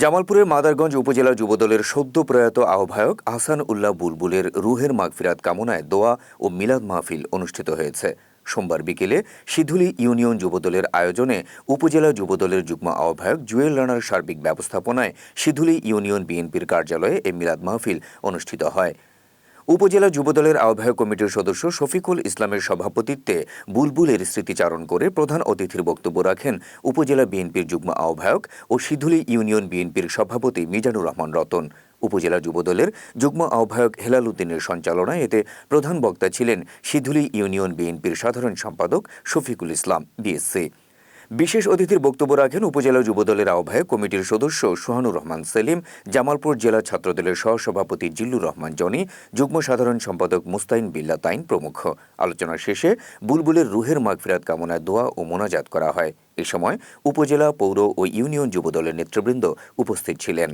জামালপুরের মাদারগঞ্জ উপজেলা যুবদলের সদ্য প্রয়াত আহ্বায়ক আহসান উল্লাহ বুলবুলের রুহের মাগফিরাত কামনায় দোয়া ও মিলাদ মাহফিল অনুষ্ঠিত হয়েছে। সোমবার বিকেলে সিধুলি ইউনিয়ন যুবদলের আয়োজনে উপজেলা যুবদলের যুগ্ম আহ্বায়ক জুয়েল রানার সার্বিক ব্যবস্থাপনায় সিধুলি ইউনিয়ন বিএনপির কার্যালয়ে এই মিলাদ মাহফিল অনুষ্ঠিত হয়। উপজেলা যুবদলের আহ্বায়ক কমিটির সদস্য শফিকুল ইসলামের সভাপতিত্বে বুলবুলের স্মৃতিচারণ করে প্রধান অতিথির বক্তব্য রাখেন উপজেলা বিএনপির যুগ্ম আহ্বায়ক ও সিধুলি ইউনিয়ন বিএনপির সভাপতি মিজানুর রহমান রতন। উপজেলা যুবদলের যুগ্ম আহ্বায়ক হেলাল উদ্দিনের সঞ্চালনায় এতে প্রধান বক্তা ছিলেন সিধুলি ইউনিয়ন বিএনপির সাধারণ সম্পাদক শফিকুল ইসলাম, বিএসসি। বিশেষ অতিথির বক্তব্য রাখেন উপজেলা যুবদলের আহ্বায়ক কমিটির সদস্য সোহানুর রহমান সেলিম, জামালপুর জেলা ছাত্রদলের সহসভাপতি জিল্লুর রহমান জনি, যুগ্ম সাধারণ সম্পাদক মুস্তাইন বিল্লা তাইন প্রমুখ। আলোচনা শেষে বুলবুলের রুহের মাগফিরাত কামনায় দোয়া ও মোনাজাত করা হয়। এ সময় উপজেলা পৌর ও ইউনিয়ন যুবদলের নেতৃবৃন্দ উপস্থিত ছিলেন।